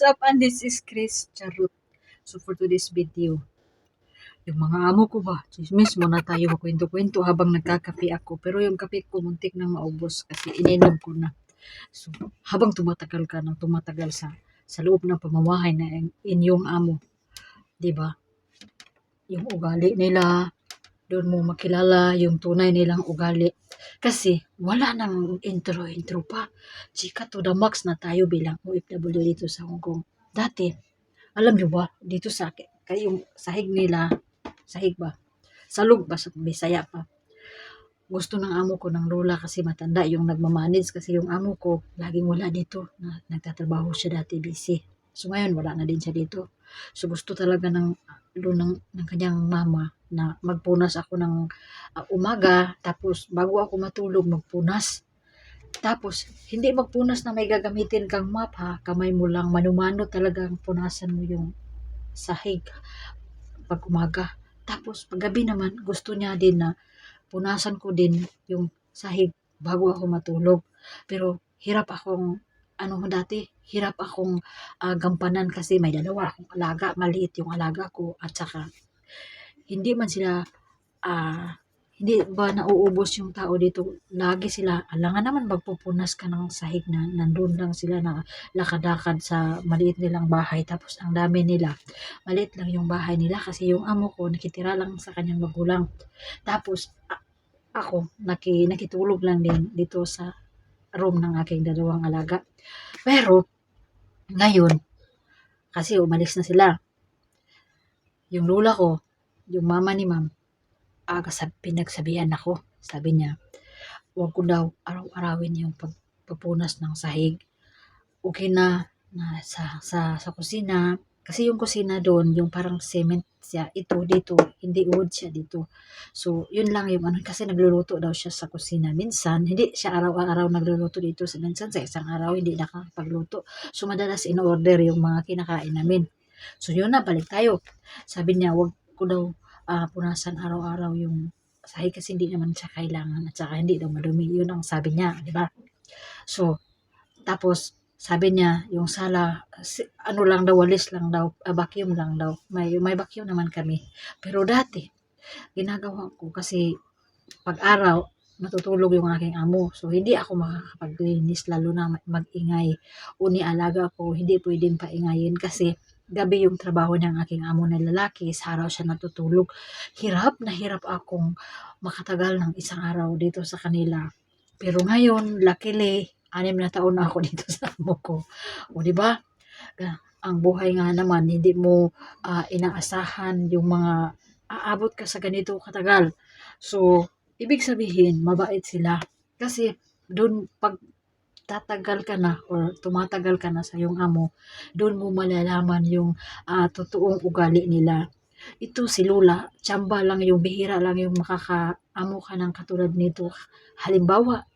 What's up? And this is Chris Charut. So for today's video, yung mga amo ko ba, chismis muna tayo makwento-kwento habang nagkakape ako. Pero yung kape ko muntik nang maubos kasi ininom ko na. So habang tumatagal ka ng tumatagal sa sa loob ng pamamahay na in- inyong amo, 'di ba? Yung ugali nila, doon mo makilala yung tunay nilang ugali. Kasi wala nang intro-intro pa. Chika to the max na tayo bilang OFW dito sa Hong Kong. Dati, alam nyo ba, dito sa akin, kayong sahig nila, sahig ba? Salog ba sa Bisaya pa? Gusto ng amo ko ng lola kasi matanda yung nagmamanage kasi yung amo ko laging wala dito. Na, nagtatrabaho siya dati busy. So ngayon wala na din siya dito. So gusto talaga ng lo ng, ng kanyang mama na magpunas ako ng ah, umaga tapos bago ako matulog magpunas. Tapos hindi magpunas na may gagamitin kang map ha, kamay mo lang manumano talagang punasan mo yung sahig pag umaga. Tapos paggabi naman gusto niya din na punasan ko din yung sahig bago ako matulog. Pero hirap akong ano dati, hirap akong ah, gampanan kasi may dalawa akong alaga, maliit yung alaga ko at saka hindi man sila ah hindi ba nauubos yung tao dito? Lagi sila alangan naman magpupunas ka ng sahig na nandun lang sila na lakadakad sa maliit nilang bahay. Tapos ang dami nila maliit lang yung bahay nila kasi yung amo ko nakitira lang sa kanyang magulang. Tapos ako naki, nakitulog lang din dito sa room ng aking dalawang alaga. Pero ngayon kasi umalis na sila yung lula ko yung mama ni ma'am aga sa pinagsabihan ako. Sabi niya huwag ko daw araw-arawin yung pagpupunas ng sahig. Okay na na sa sa sa kusina. Kasi yung kusina doon yung parang cement siya ito dito hindi wood siya dito. So yun lang yung ano kasi nagluluto daw siya sa kusina. Minsan hindi siya araw-araw nagluluto dito sa minsan sa isang araw hindi nakakapagluto. So madalas in order yung mga kinakain namin. So yun na balik tayo. Sabi niya wag ko daw ah, punasan araw-araw yung sahig kasi hindi naman siya kailangan at saka hindi daw madumi. Yun ang sabi niya di ba? So tapos sabi niya yung sala ano lang daw walis lang daw ah, vacuum lang daw. May may vacuum naman kami. Pero dati ginagawa ko kasi pag araw matutulog yung aking amo. So hindi ako makakapaglinis lalo na mag-ingay. Uni alaga ko hindi pwedeng paingayin kasi gabi yung trabaho ng aking amo na lalaki sa araw siya natutulog. Hirap na hirap akong makatagal ng isang araw dito sa kanila. Pero ngayon luckily anim na taon na ako dito sa amo ko. O di ba? Ang buhay nga naman hindi mo ah, inaasahan yung mga aabot ka sa ganito katagal. So ibig sabihin mabait sila. Kasi doon pag tatagal ka na or tumatagal ka na sa iyong amo, doon mo malalaman yung ah, totoong ugali nila. Ito si Lola, tsamba lang yung bihira lang yung makakaamo ka ng katulad nito. Halimbawa,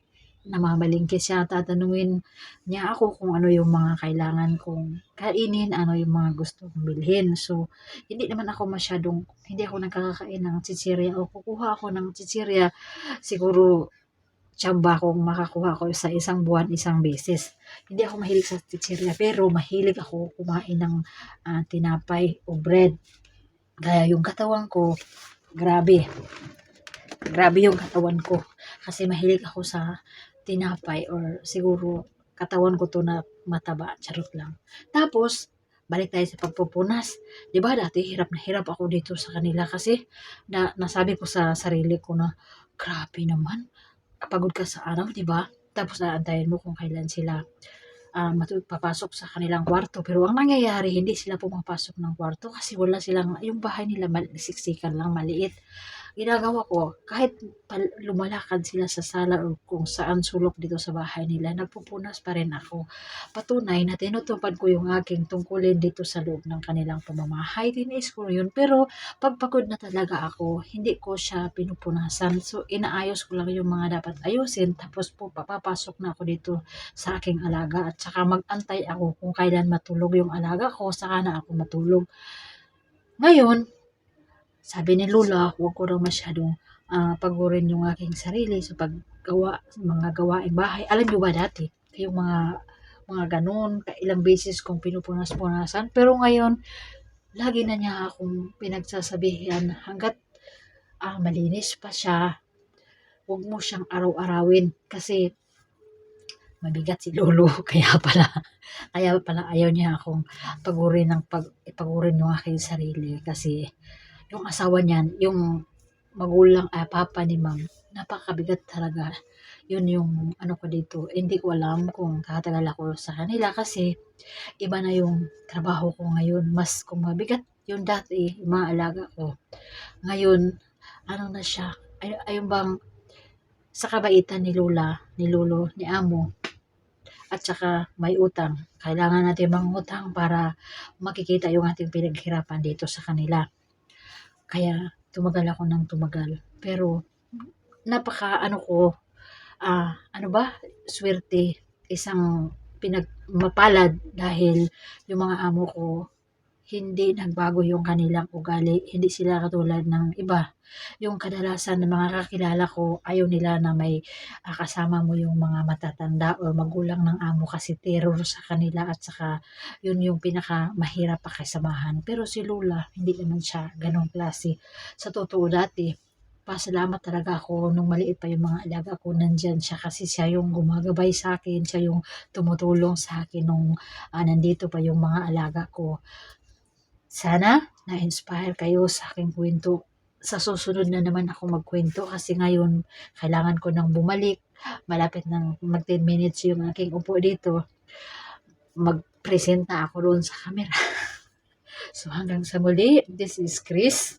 namamalingki siya, tatanungin niya ako kung ano yung mga kailangan kong kainin, ano yung mga gusto kong bilhin. So, hindi naman ako masyadong, hindi ako nagkakakain ng chichirya o kukuha ako ng chichirya siguro tsamba kong makakuha ko sa isang buwan, isang beses. Hindi ako mahilig sa chichirya, pero mahilig ako kumain ng ah, tinapay o bread. Kaya yung katawan ko, grabe. Grabe yung katawan ko. Kasi mahilig ako sa tinapay or siguro katawan ko to na mataba. Charot lang. Tapos, balik tayo sa pagpupunas. Di ba dati hirap na hirap ako dito sa kanila kasi na, nasabi ko sa sarili ko na grabe naman pagod ka sa araw, di ba? Tapos aantayin mo kung kailan sila matu- papasok sa kanilang kwarto. Pero ang nangyayari, hindi sila pumapasok ng kwarto kasi wala silang, yung bahay nila siksikan lang, maliit. Ginagawa ko, kahit lumalakad sila sa sala o kung saan sulok dito sa bahay nila, nagpupunas pa rin ako. Patunay na tinutupad ko yung aking tungkulin dito sa loob ng kanilang pamamahay. Tinis ko yun. Pero pagpagod na talaga ako, hindi ko siya pinupunasan. So, inaayos ko lang yung mga dapat ayusin. Tapos po, papapasok na ako dito sa aking alaga. At saka mag-antay ako kung kailan matulog yung alaga ko, saka na ako matulog. Ngayon, sabi ni Lula, huwag ko raw masyadong ah, pagurin yung aking sarili sa paggawa, mga gawaing bahay. Alam niyo ba dati, yung mga mga ganun. Ilang beses kong pinupunas-punasan. Pero ngayon, lagi na niya akong pinagsasabihan hanggat ah, malinis pa siya, huwag mo siyang araw-arawin kasi mabigat si lolo kaya pala kaya pala ayaw niya akong pagurin ng pag ipagurin yung aking sarili kasi yung asawa niyan yung magulang ah, papa ni ma'am napakabigat talaga yun yung ano ko dito hindi ko alam kung tatagal ako sa kanila kasi iba na yung trabaho ko ngayon mas kung mabigat yung dati yung mga alaga ko ngayon ano na siya ay, ayun bang sa kabaitan ni Lola, ni Lolo, ni Amo, at saka may utang. Kailangan natin mangutang para makikita yung ating pinaghirapan dito sa kanila. Kaya tumagal ako ng tumagal. Pero napaka ano ko, ah, ano ba, swerte, isang pinag mapalad dahil yung mga amo ko hindi nagbago yung kanilang ugali. Hindi sila katulad ng iba. Yung kadalasan ng mga kakilala ko, ayaw nila na may ah, kasama mo yung mga matatanda o magulang ng amo kasi terror sa kanila at saka yun yung pinaka mahirap pakisamahan. Pero si Lola, hindi naman siya ganong klase. Sa totoo dati, pasalamat talaga ako nung maliit pa yung mga alaga ko nandyan siya kasi siya yung gumagabay sa akin, siya yung tumutulong sa akin nung ah, nandito pa yung mga alaga ko. Sana na-inspire kayo sa aking kwento. Sa susunod na naman ako magkwento kasi ngayon kailangan ko nang bumalik. Malapit nang mag 10 minutes yung aking upo dito. Magpresenta ako doon sa camera. so hanggang sa muli, this is Chris.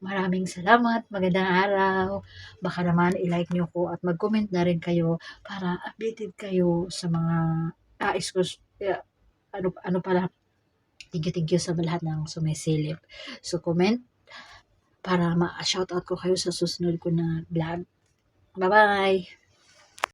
Maraming salamat. Magandang araw. Baka naman i-like nyo ko at mag-comment na rin kayo para updated kayo sa mga ah, excuse, yeah, ano, ano pala, thank you, thank you sa lahat ng sumisilip. So, comment para ma-shoutout ko kayo sa susunod ko na vlog. Bye-bye!